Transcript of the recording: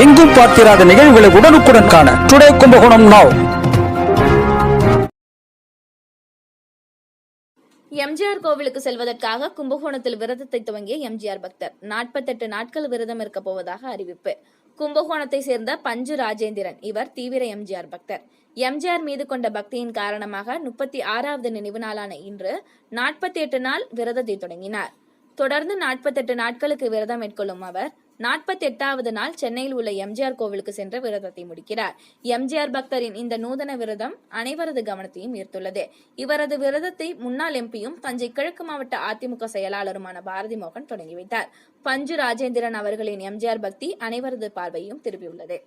எங்கும் பார்த்திராத நிகழ்வுகளை உடனுக்குடன் காண டுடே கும்பகோணம் நாவ் எம்ஜிஆர் கோவிலுக்கு செல்வதற்காக கும்பகோணத்தில் விரதத்தை துவங்கிய எம்ஜிஆர் பக்தர் நாற்பத்தெட்டு நாட்கள் விரதம் இருக்க போவதாக அறிவிப்பு. கும்பகோணத்தை சேர்ந்த பஞ்சு ராஜேந்திரன் இவர் தீவிர எம்ஜிஆர் பக்தர். எம்ஜிஆர் மீது கொண்ட பக்தியின் காரணமாக முப்பத்தி ஆறாவது நினைவு நாளான இன்று நாற்பத்தி எட்டு நாள் விரதத்தை தொடங்கினார். தொடர்ந்து நாற்பத்தெட்டு நாட்களுக்கு விரதம் மேற்கொள்ளும் அவர் நாற்பத்தி எட்டாவது நாள் சென்னையில் உள்ள எம்ஜிஆர் கோவிலுக்கு சென்று விரதத்தை முடிக்கிறார். எம்ஜிஆர் பக்தரின் இந்த நூதன விரதம் அனைவரது கவனத்தையும் ஈர்த்துள்ளது. இவரது விரதத்தை முன்னாள் எம்பியும் தஞ்சை கிழக்கு மாவட்ட அதிமுக செயலாளருமான பாரதி மோகன் தொடங்கி வைத்தார். பஞ்சு ராஜேந்திரன் அவர்களின் எம்ஜிஆர் பக்தி அனைவரது பார்வையும் திரும்பியுள்ளது.